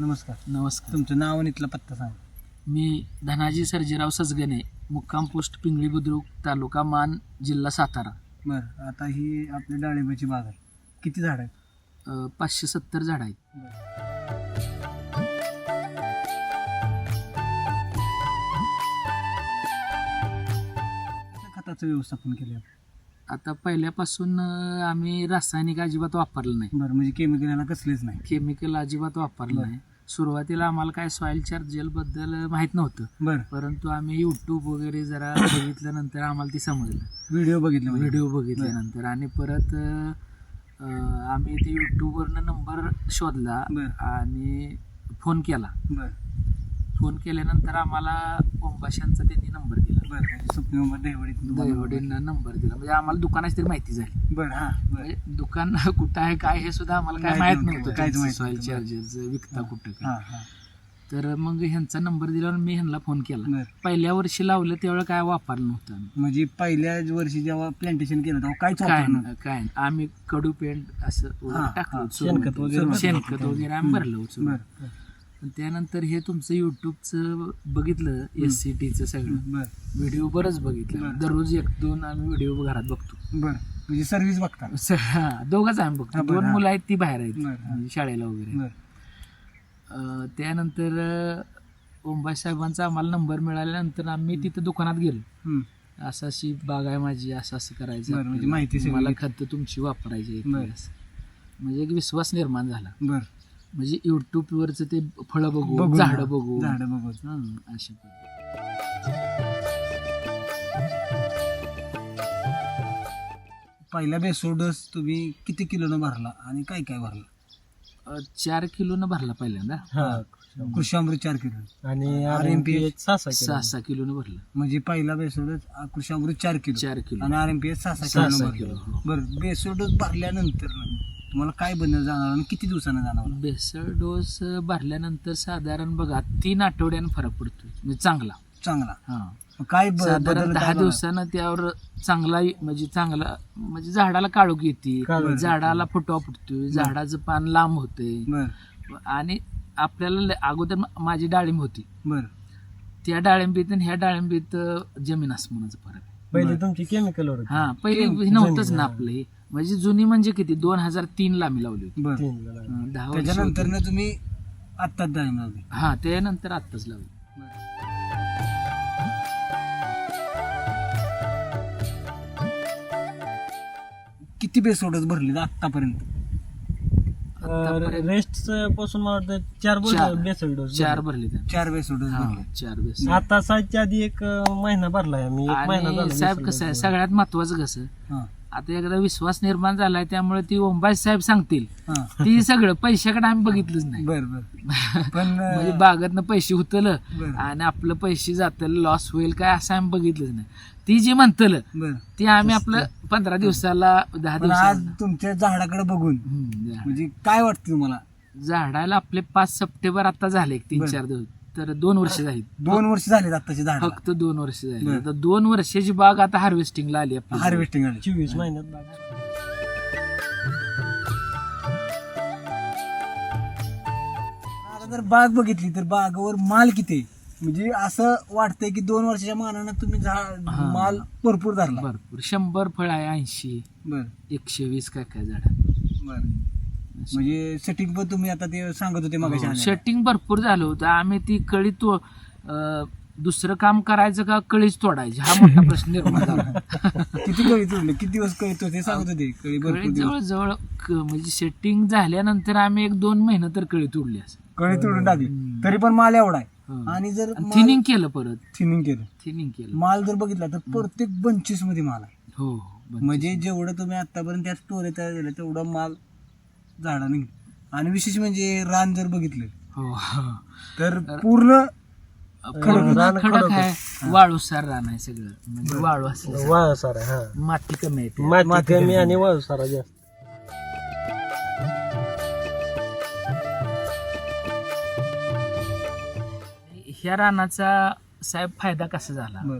नमस्कार. नमस्कार. तुमचं नाव आणि इथला पत्ता सांग. मी धनाजी सर्जेराव सजगणे मुक्काम पोस्ट पिंगळी बुद्रुक तालुका मान जिल्हा सातारा. बरं आता ही आपली डाळिंबाची बाग आहे. किती झाड आहेत? अ, पाचशे सत्तर झाड आहेत. कसं खताचं व्यवस्थापन केलं आपण? आता पहिल्यापासून अ, आम्ही रासायनिक अजिबात वापरलं नाही. बरं म्हणजे केमिकल याला कसलेच नाही. केमिकल अजिबात वापरलं. नाही. सुरुवातीला आम्हाला काय सॉईल चार्जलबद्दल माहीत नव्हतं. बरं. परंतु आम्ही यूट्यूब वगैरे जरा बघितल्यानंतर आम्हाला ती समजलं. व्हिडिओ बघितले म्हणजे? व्हिडिओ बघितल्यानंतर. आणि परत आम्ही ते यूट्यूबवरनं नंबर शोधला. आणि फोन केला. फोन केल्यानंतर आम्हाला ओंबाशांचा त्यांनी नंबर दिला. बरं म्हणजे दहीवडींना नंबर दिला. म्हणजे आम्हाला दुकानाची तरी माहिती झाली. बरं हां म्हणजे दुकान कुठं आहे काय हे सुद्धा आम्हाला काय माहीत नव्हतं, माहीत सॉईल. चार्जेस विकता कुठं काय. तर मग ह्यांचा नंबर दिल्यावर मी ह्यांना फोन केला. पहिल्या वर्षी लावलं त्यावेळेला काय वापरलं नव्हतं. म्हणजे पहिल्याच वर्षी जेव्हा प्लांटेशन केलं तेव्हा काहीच काय. काय नाही. आम्ही कडू पेंट असं टाकलं. शेणखत वगैरे शेणखत भरलं. वगैरे आम्ही भरलं होतं. त्यानंतर हे तुमचं युट्यूबचं बघितलं एस सी टीचं सगळं. व्हिडिओ बरंच बघितलं. दररोज एक दोन आम्ही व्हिडिओ घरात बघतो. बरं. म्हणजे सर्व्हिस बघता. हा, दोघंच आम्ही बघतो. दोन. मुलं आहेत ती बाहेर आहेत. म्हणजे शाळेला वगैरे. त्यानंतर अं, ओंबाई साहेबांचा आम्हाला नंबर मिळाल्यानंतर आम्ही तिथं दुकानात गेलो. असं अशी बाग आहे माझी असं असं करायचं. म्हणजे. माहिती मला. खत तुमची वापरायची. म्हणजे एक विश्वास निर्माण झाला. बरं. म्हणजे युट्यूब वरच ते फळं बघू बघून, झाडं हा. बघू झाडं बघू हं, अशा पद्धतीने. पहिला बेसोड डोस तुम्ही किती किलोनं भरला आणि काय काय भरला? अं, चार किलोनं भरला पहिल्यांदा. कृषी अमृत चार किलो. आणि आर एम पी एच सहा सहा किलोनं भरलं. म्हणजे पहिला बेसोडच कृषी अमृत चार किलो. चार किलो. आणि आर एम पी एस सहा सहा किलो. बरं बेसोडच भरल्यानंतर ना तुम्हाला काय बदल जाणार आणि किती दिवसानं जाणार? बेसळ डोस भरल्यानंतर साधारण बघा तीन आठवड्यानं फरक पडतो म्हणजे चांगला. चांगला. हा. काय ब- साधारण बदल दहा काय बघा? दिवसानं त्यावर चांगला म्हणजे चांगला म्हणजे झाडाला काळोख येते. काळोख झाडाला फुटवा फुटतोय. झाडाचं पान लांब होतंय. बरं. आणि आपल्याला ल- अगोदर मा- माझी डाळिंब होती. बरं. त्या डाळिंबीत आणि ह्या डाळिंबीत अं, जमीन आसमानाचा फरक आहे. पहिले तुमची केमिकल वर. हा पहिले नव्हतंच ना. आपलं हे. म्हणजे जुनी म्हणजे किती? दोन हजार तीन ला आम्ही लावली होती. बरं. हं, दहा वर्ष त्याच्यानंतर होती. तुम्ही आत्ताच डाळिंब लावली. हा त्यानंतर आत्ताच लावली. किती बेसोडच भरले आतापर्यंत आतापर्यंत रेस्टपासून मला वाटतं चार चार. बेसल डोस चार भरले त्या चार बेसोडच हा भरले. चार बेस. आता सातच्या आधी एक अं, महिना भरलाय आम्ही. एक महिना आणि झाला साहेब बेसल कसं आहे. सगळ्यात महत्वाचं कसं? हा. आता एकदा विश्वास निर्माण झालाय त्यामुळे ती ओंबाज साहेब सांगतील. हा. ती सगळं पैशाकडे आम्ही बघितलंच नाही. बर बर. पण म्हणजे बागातनं पैसे उतरलं बरं. आणि आपलं पैसे जातलं लॉस होईल काय असं आम्ही बघितलंच नाही. ती जी म्हणतलं बर. ती आम्ही आपलं पंधरा दिवसाला दहा पण आज दिवसाला. तुमच्या झाडाकडे बघून हम्म, झाड. म्हणजे काय वाटतं तुम्हाला? झाडाला आपले पाच सप्टेंबर आता झाले एक तीन बरं. चार दिवस. तर दोन वर्ष झाली. दोन वर्ष झाले आताचे झाड. फक्त दोन वर्ष झाली. आता दोन वर्षाची बाग आता हार्वेस्टिंगला आली आपली. हार्वेस्टिंग आली. चोवीस महिन्यात बागा. आता जर बाग बघितली तर बागावर माल किती आहे? म्हणजे असं वाटतंय की दोन वर्षाच्या मानानं तुम्ही झाड हा. माल भरपूर धरला. भरपूर. शंभर फळ आहे ऐंशी. बर. एकशे वीस काय काय झाड. बर. म्हणजे सेटिंग पण तुम्ही आता ते सांगत होते मग सेटिंग भरपूर झालं होतं. आम्ही ती कळी तो दुसरं काम करायचं का कळीच तोडायची? हा मोठा प्रश्न निर्माण झाला. किती कळी तोडले? किती दिवस कळी तो सांगत होते कळी भरपूर कळी दिवस. जवळ जवळ म्हणजे सेटिंग झाल्यानंतर आम्ही एक दोन महिने तर कळी तोडली असं. कळी तोडून टाकली. हम्म. तरी पण माल एवढा आहे. हा. आणि जर थिनिंग केलं परत. थिनिंग केलं. थिनिंग केलं. माल जर बघितला तर प्रत्येक पंचवीसमध्ये माल आहे. हो हो. म्हणजे जेवढं तुम्ही आतापर्यंत त्या स्टोरी तयार केलं तेवढं माल झाडाने आणि विशेष म्हणजे रान जर बघितलं हो हो. तर पूर्ण पूर्ण रान खडक आहे. वाळूसार रान आहे सगळं. म्हणजे वाळू असलं. हा. माती कमी आहे माती कमी. आणि वाळू सारा जास्त. ह्या रानाचा साहेब फायदा कसा झाला?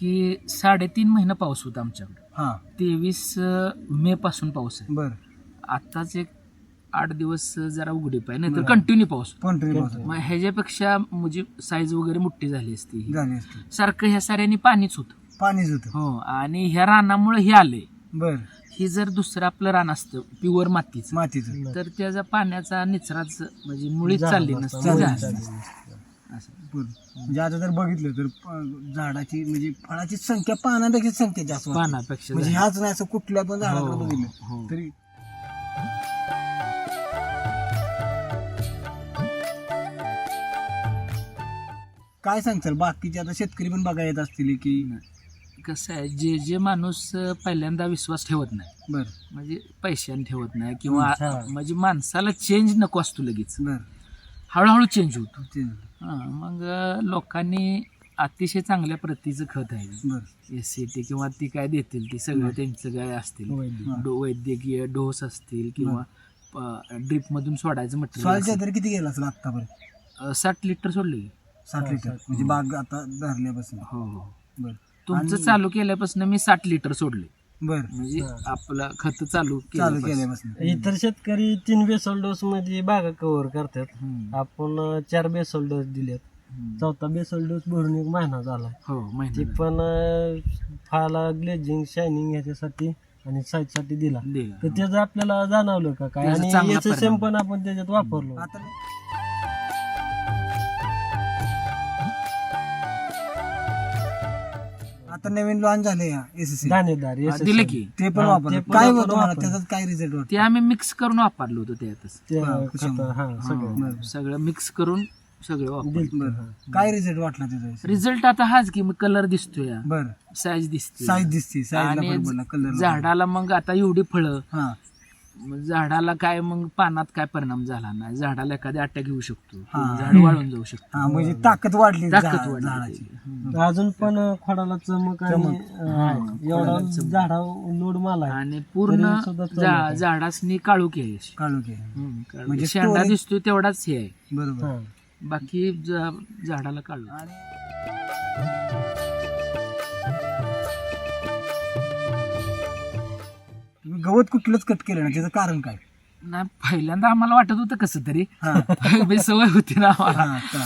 की साडेतीन महिना पाऊस होता आमच्याकडे. हा. तेवीस मे पासून पाऊस आहे. बर. आत्ताच एक आठ दिवस जरा उघडीप आहे नाहीतर कंटिन्यू पाऊस कंटिन्यू पाऊस मग ह्याच्यापेक्षा म्हणजे साईज वगैरे मोठी झाली असती ही. झाली असते सारखं ह्या साऱ्यानी पाणीच होतं पाणीच होतं हो आणि ह्या रानामुळे हे आले बर हे जर दुसरं आपलं रान असतं प्युअर मातीचं मातीचं तर त्याचा पाण्याचा निचराच म्हणजे मुळीच चालली नसतं. असं. बरं. म्हणजे आता जर बघितलं तर प- झाडाची म्हणजे फळाची संख्या पानापेक्षा संख्या जास्त वाटते. पानापेक्षा म्हणजे. ह्याच नाही असं कुठल्या पण झाडाकडे हो, बघितलं हो. तरी काय सांगताल बाकीचे आता शेतकरी पण बघा येत असतील की कसं आहे जे जे माणूस पहिल्यांदा विश्वास ठेवत नाही बर. म्हणजे पैशाने ठेवत नाही किंवा हा. म्हणजे माणसाला चेंज नको असतो लगेच. बर. हळूहळू चेंज होतो. ते हा, मग लोकांनी अतिशय चांग्या प्रतीचं खत आहे. बर. एस सी टी किंवा ती काय देतील ती सगळं त्यांचं काय असतील. डो वैद्यकीय डोस असतील किंवा ड्रीप मधून सोडायचं तरी किती गेला असेल आतापर्यंत साठ लिटर सोडले की. साठ लिटर. म्हणजे बाग आता धरल्यापासून. हो हो. बर. तुमचं आणि- चालू केल्यापासून मी साठ लिटर सोडले. बर. म्हणजे. आपलं खत चालू चालू केल्यापासून. केल्यापासून. इतर शेतकरी तीन बेसल डोस मध्ये बागा कव्हर करतात. हम्म. आपण अं, चार बेसल डोस दिलेत. हम्म. चौथा बेसल डोस भरून एक महिना झाला. हो ती माहिती पण अं, फाला ग्लेजिंग शायनिंग ह्याच्यासाठी आणि साईजसाठी दिला. तर त्याचं आपल्याला जाणवलं का काय? त्याचा आणि चांगला परिणाम. सेम पण आपण त्याच्यात वापरलो. आता आता नवीन लॉन्च झाले या एस दाणेदार SSL. दिलं की. ते पण हा, पण काय आपण होतं मला वापरलं. त्याचा काय रिझल्ट ते आम्ही मिक्स करून वापरलो होतो त्यातच ते हा, खतं, कुशामध्ये. हा सगळं. बरं. सगळं मिक्स करून सगळं वापरलं. दिलं. बरं काय रिझल्ट वाटला त्याचा रिझल्ट आता हाच की मग कलर दिसतोय बर. साईज दिसते साईज दिसते आणि बरोबर कलर झाडाला मग आता एवढी फळं. हा. मग झाडाला काय मग पानात काय परिणाम झाला नाही झाडाला एखादी अटॅक येऊ शकतो हा. झाड वाळून जाऊ शकतो हा म्हणजे ताकद वाढली ताकद झा- वाढली झाडाची हम्म. अजून पण खोडाला चमक आणि चमक. अं, एवढा झाडा लोड माला आहे. आणि पूर्ण तरी सुद्धा चमक झा- आहे. झाडासनी काळू की आहे अशी. काढू घे हम्म, काळू. म्हणजे शेंडा storage- दिसतोय तेवढाच हे आहे बरोबर हा. बाकी झा- झाडाला काढू आणि तुम्ही गवत कुठलंच कट केलं ना त्याचं कारण काय? नाही पहिल्यांदा आम्हाला वाटत होतं कसं तरी. म्हणजे सवय होती ना आम्हाला. का.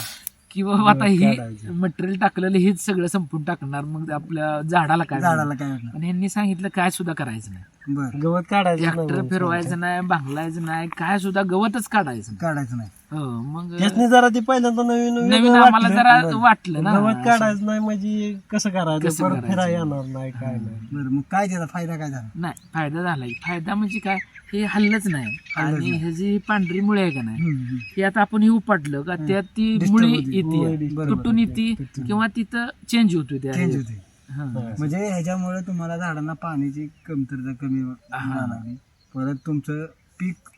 बाबा आता ही. मटेरियल टाकलेलं हेच सगळं संपून टाकणार मग आपल्या झाडाला काय झाडाला काय पण यांनी सांगितलं काय सुद्धा करायचं नाही. बर. गवत काढायचं ट्रॅक्टर फिरवायचं नाही भांगलायचं नाही काय सुद्धा गवतच काढायचं नाही. काढायचं नाही. हो मग त्यासनी जरा ते पहिल्यांदा नवीन नवीन आम्हाला वाटलं. जरा. वाटलं ना. गवत काढायचं नाही म्हणजे कसं करायचं? कसं परत करायचं? फिरायला येणार नाही काय नाही. बरं मग काय त्याचा फायदा काय झाला? नाही फायदा झालाय फायदा म्हणजे काय? हे हल्लच नाही. आणि ह्याची पांढरी मुळे आहे का नाही. हे आता आपण हे उपटलं का त्यात ती Disturb मुळी होती. येते. तुटून येते किंवा तिथं चेंज होतो त्या चेंज होते. हा. म्हणजे ह्याच्यामुळे तुम्हाला झाडांना पाण्याची कमतरता कमी परत तुमचं पीक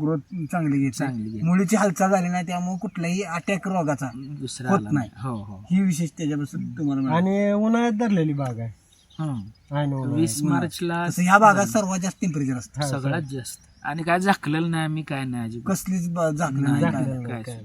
ग्रोथ चांगली घेते. चांगली. मुळीची हालचाल झाली नाही त्यामुळे कुठलाही अटॅक रोगाचा दुसरा होत नाही. हो हो. ही विशेष त्याच्यापासून तुम्हाला. आणि उन्हाळ्यात धरलेली बाग आहे. हं. वीस मार्चला ह्या भागात सर्वात जास्त टेम्परेचर असतं. हा, सगळ्यात जास्त. आणि काय झाकलेलं नाही आम्ही काय नाही अजिबात. कसलीच झाकणं नाही काय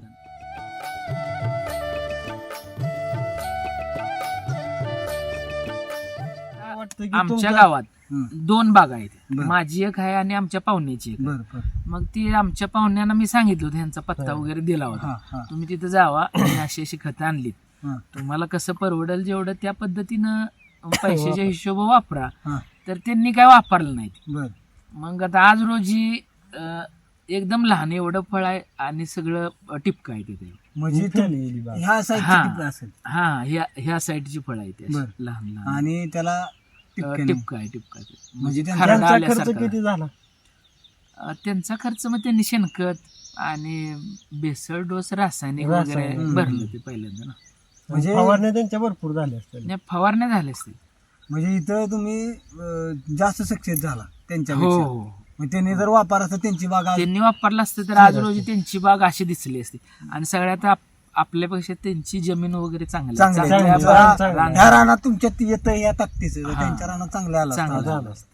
की आमच्या गावात हं. दोन बागा आहेत. बरं. माझी एक आहे आणि आमच्या पाहुण्याची एक आहे. बरं बरं. मग ती आमच्या पाहुण्यांना मी सांगितलं होतं ह्यांचा पत्ता वगैरे दिला होता. हा तुम्ही तिथं जावा आणि अशी अशी खतं आणलीत. हा. तुम्हाला कसं परवडेल जेवढं त्या पद्धतीनं पैशाच्या हिशोब वापरा. हा. तर त्यांनी काय वापरलं नाहीत. बर. मग आता आज रोजी अं, एकदम लहान एवढं फळ आहे आणि सगळं अं, टिपकं आहे तिथे. म्हणजे बाग. ह्या हा. साईडची असेल. हा ह्या ह्या साईडची फळ आहे ती अशी बरं. लहान लहान. आणि त्याला टिपक्याने. टिपकं आहे टिपकं आहे. म्हणजे त्यांचा खर्च आल्यासारखा. किती झाला अं, त्यांचा खर्च मग त्यांनी शेणखत आणि बेसळ डोस रासायनिक वगैरे रासायनिक. भरलं ते पहिल्यांदा ना म्हणजे- फवारण्या त्यांच्या भरपूर झाल्या असतील आणि फवारण्या झाल्या असतील म्हणजे इथं तुम्ही अं, जास्त सक्सेस झाला हो त्यांच्यापेक्षा हो मग त्यांनी जर वापर असतं त्यांची बाग आज- त्यांनी वापरलं असतं तर आज रोजी त्यांची बाग अशी दिसली असती आणि सगळ्यात आप- आपल्यापेक्षा त्यांची जमीन वगैरे चांगली ह्या रानात तुमच्यात येतं या ताकदीचं. हा. त्यांच्या रानात चांगलं आलं असतं. चांगलं झालं असतं.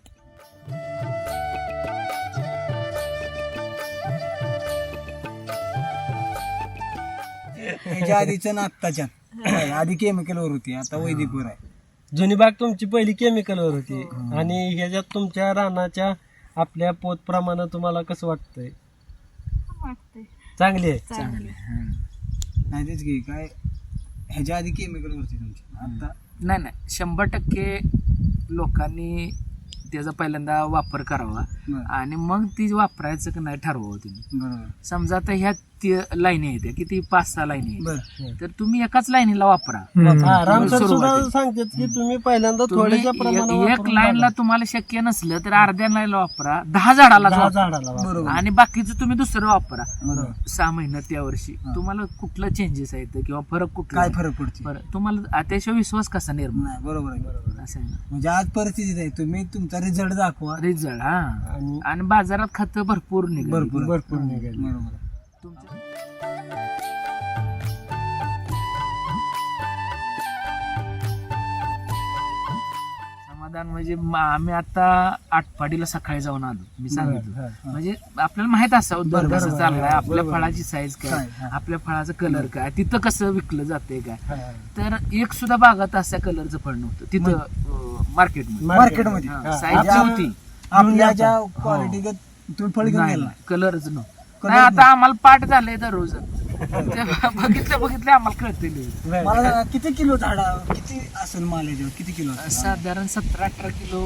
ह्याच्या आधीचं ना आत्ताच्या. आधी केमिकलवर होती आता वैदिकवर आहे. जुनी बाग तुमची पहिली केमिकलवर होती. आणि ह्याच्यात तुमच्या रानाच्या आपल्या पोत प्रमाणे तुम्हाला कसं वाटतंय? वाटतंय. चांगली आहे? चांगली नाही तेच की काय ह्याच्या आधी केमिकल वरती तुमची. आता नाही नाही. शंभर टक्के लोकांनी त्याचा पहिल्यांदा वापर करावा बरं. आणि मग ती वापरायचं की नाही ठरवावं तुम्ही. बरोबर. समजा आता ह्या ती- लाईनी आहेत किती पाच सहा लाईनी आहेत? बर तर तुम्ही एकाच लाईनीला वापरा. हा, सुद्धा आहे. सांगतात की तुम्ही पहिल्यांदा तुम्ही थोड्याशा एक प्रमाणात एक लाईनला तुम्हाला शक्य नसलं तर अर्ध्या लाईनला वापरा. दहा झाडाला दहा वापरा. झाडाला वापरा. बरोबर. आणि बाकीचं तुम्ही दुसरं वापरा. बरोबर. सहा महिन्यात त्या वर्षी. हा. तुम्हाला कुठलं चेंजेस आहेत किंवा फरक कुठला काय आहे? फरक पडते फरक तुम्हाला अतिशय विश्वास कसा निर्माण? नाही बरोबर आहे बरोबर असं आहे ना? म्हणजे आज परिस्थितीत आहे. तुम्ही तुमचा रिझल्ट दाखवा. रिझल्ट हा. आणि आणि बाजारात खत भरपूर निघाली. भरपूर आहे. भरपूर निघाली. बरोबर. आहे. तुमच्या- समाधान म्हणजे आम्ही आता आटपाडीला सकाळी जाऊन आलो. मी सांगितलं. हा, म्हणजे आपल्याला माहीत असावं दर कसं चाललाय आपल्या. फळाची साईज काय हा. आपल्या फळाचं कलर काय तिथं कसं विकलं जाते काय? हा. तर एक सुद्धा बागात अशा कलरचं फळ नव्हतं. तिथं मार्केटमध्ये मार्केटमध्ये हा, हा. साईज नव्हती आपल्या ज्या हो. क्वालिटी तुम्ही फळ घेऊन कलरच नव्हतं. नाही आता आम्हाला पाठ झालंय दररोज. बघितलं बघितलं आम्हाला कळते बरं. मला सांगा, किती किलो झाडा किती असेल माल याच्यावर किती किलो असेल? साधारण सतरा अठरा किलो.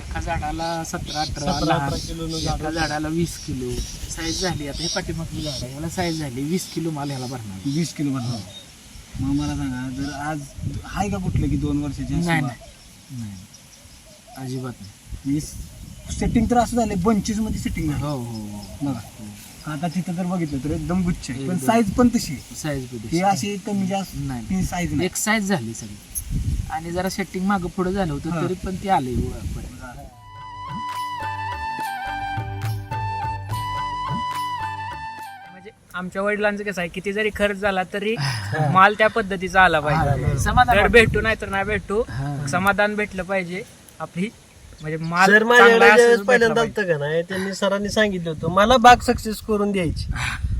एका झाडाला सतरा अठरा 17-18 लहान. किलोनं एका झाडाला वीस किलो. साईज झाली आता हे पाठीमागली झाड आहे. याला साईज झाली वीस किलो माल ह्याला भरणार. वीस किलो बनवा मग मला सांगा जर आज आहे का कुठलं की दोन वर्षाची नाही? नाही नाही. अजिबात नाही. सेटिंग तर असं झालं पंचवीसमध्ये सेटिंग झालं हो हो हो. बघा. आता तिथं जर बघितलं तर एकदम गुच्छ आहे पण एकदम. साईज पण तशी आहे. साईज ही अशी कमी जास्त नाही ती साईज नाही एक साईज झाली सगळी आणि जरा सेटिंग मागं पुढे झालं होतं हा. तरी पण ते आले. म्हणजे आमच्या वडिलांचं कसं आहे किती जरी खर्च झाला तरी माल त्या पद्धतीचा आला पाहिजे समाधान तर. भेटू नाही तर नाही भेटू. समाधान भेटलं पाहिजे आपली म्हणजे माल सर माझ्याकडे ज्यावेळेस पहिल्यांदा. आलतं का नाही त्यांनी सरांनी सांगितलं होतं मला बाग सक्सेस करून द्यायची.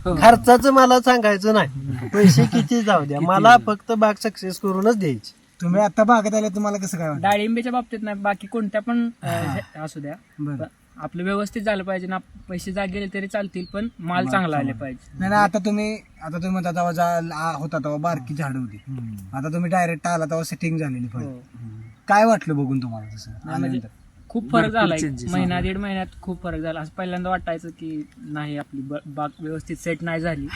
हो. खर्चाचं मला सांगायचं नाही. पैसे किती जाऊ द्या. मला फक्त बाग सक्सेस करूनच द्यायची. तुम्ही आता बागत आले तुम्हाला कसं काय वाटतं? डाळिंबीच्या बाबतीत नाही बाकी कोणत्या पण अं, हे. असू द्या. बरं. पण आपलं व्यवस्थित झालं पाहिजे ना पैसे जा गेले तरी चालतील पण माल चांगला आले पाहिजे. नाही नाही आता तुम्ही आता तुम्ही म्हणता तेव्हा जा- आ- होता तेव्हा बारकी झाड होती. आता तुम्ही डायरेक्ट आला तेव्हा सेटिंग झालेली फळ हो. काय वाटलं बघून तुम्हाला तसं? म्हणजे आल्यानंतर? खूप फरक भरपूर changes महिना झाले. दीड महिन्यात खूप फरक झाला. असं पहिल्यांदा वाटायचं की नाही आपली ब- बाग व्यवस्थित सेट नाही झाली.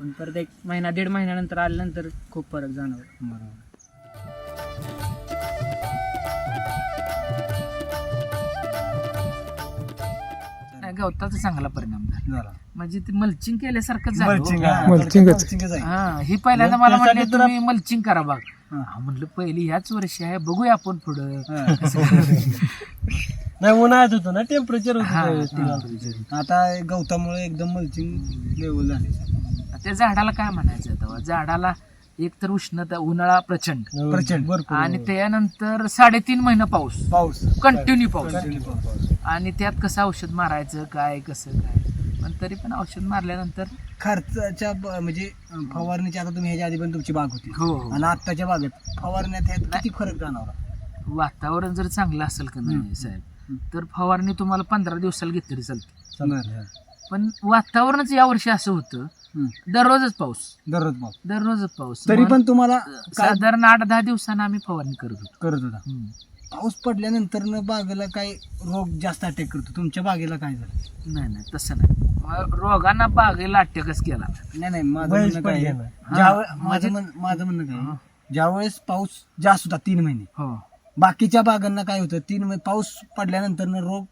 पण परत एक महिना दीड महिन्यानंतर आल्यानंतर खूप फरक जाणवला. बरोबर. नाही, गवताचा चांगला परिणाम झाला. झाला. म्हणजे ते मल्चिंग केल्यासारखं झालं. मल्चिंग हो. हा, मल्चिंगच आहे. हा ही पहिल्यांदा मला त्यासाठी म्हणले तर तुम्ही मल्चिंग करा बाग. म्हणलं पहिली ह्याच वर्षी आहे बघूया आपण पुढं. हा. नाही उन्हाळ्यात होतं ना टेम्परेचर हा, होतं हा. आता गवतामुळे एकदम मल्चिंग लेवल झाली. त्या झाडाला काय म्हणायचं तेव्हा? झाडाला एक तर उष्णता उन्हाळा प्रचंड. प्रचंड भरपूर. आणि त्यानंतर साडेतीन महिना पाऊस. पाऊस. कंटिन्यू पाऊस. Continue पाऊस. आणि त्यात कसं औषध मारायचं काय कसं काय? पण तरी पण औषध मारल्यानंतर खर्चाच्या ब- म्हणजे अं, फवारणीच्या आता तुम्ही ह्याच्या आधी पण तुमची बाग होती. हो हो. आणि आत्ताच्या बागेत फवारण्यात ह्यात किती फरक जाणवला? वातावरण जर चांगलं असेल का नाही साहेब तर फवारणी तुम्हाला पंधरा दिवसाला घेतली तरी चालते. बरं. पण वातावरणच यावर्षी असं होतं. दररोजच पाऊस. दररोज पाऊस. दररोजच पाऊस. तरी पण तुम्हाला काय साधारण आठ दहा दिवसानं आम्ही फवारणी करत होतो. करत होता. पाऊस पडल्यानंतर बागेला काय रोग जास्त अटॅक करतो. तुमच्या बागेला काय झालं? नाही नाही तसं नाही. मग रोगांना बागेला अटॅकच केला. नाही नाही माझं म्हणणं काय आहे. ज्यावे- हा, माझं म्हणजे- म्हण- माझं म्हणणं काय आहे, ज्यावेळेस पाऊस जास्त होता तीन महिने. हो. बाकीच्या बागांना काय होतं? तीन महिने पाऊस पडल्यानंतर न रोग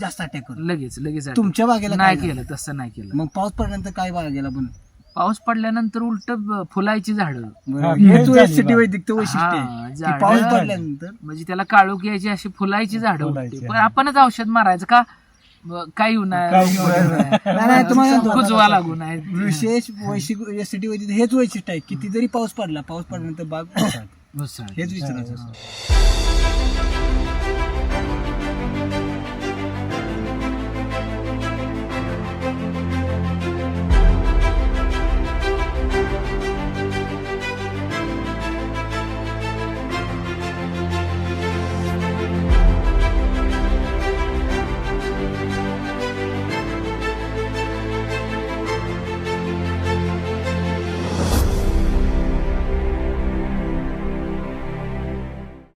जास्त अटॅक करतो. लगेच लगेच attack. तुमच्या बागेला नाही झालं? केलं तसं नाही केलं. मग पाऊस पडल्यानंतर काय बागेला पण? पाऊस पडल्यानंतर उलट फुलायची झाडं. हा, हेच झाली एसटी बाग. वैदिकचं वैशिष्ट्य हा, आहे की झाडं- पाऊस पडल्यानंतर? म्हणजे त्याला काळोख यायची अशी फुलायची झाडं फुलायची, उलटी पण हा. आपणच औषध मारायचं का? काही नये. नाही, नाही, तुम्हाला सांगतो. कुजवा लागू नये विशेष वैशिक एसटी वैदिक हेच वैशिष्ट्य आहे किती जरी पाऊस पडला पाऊस पडल्यानंतर बाग. हेच विचारायचं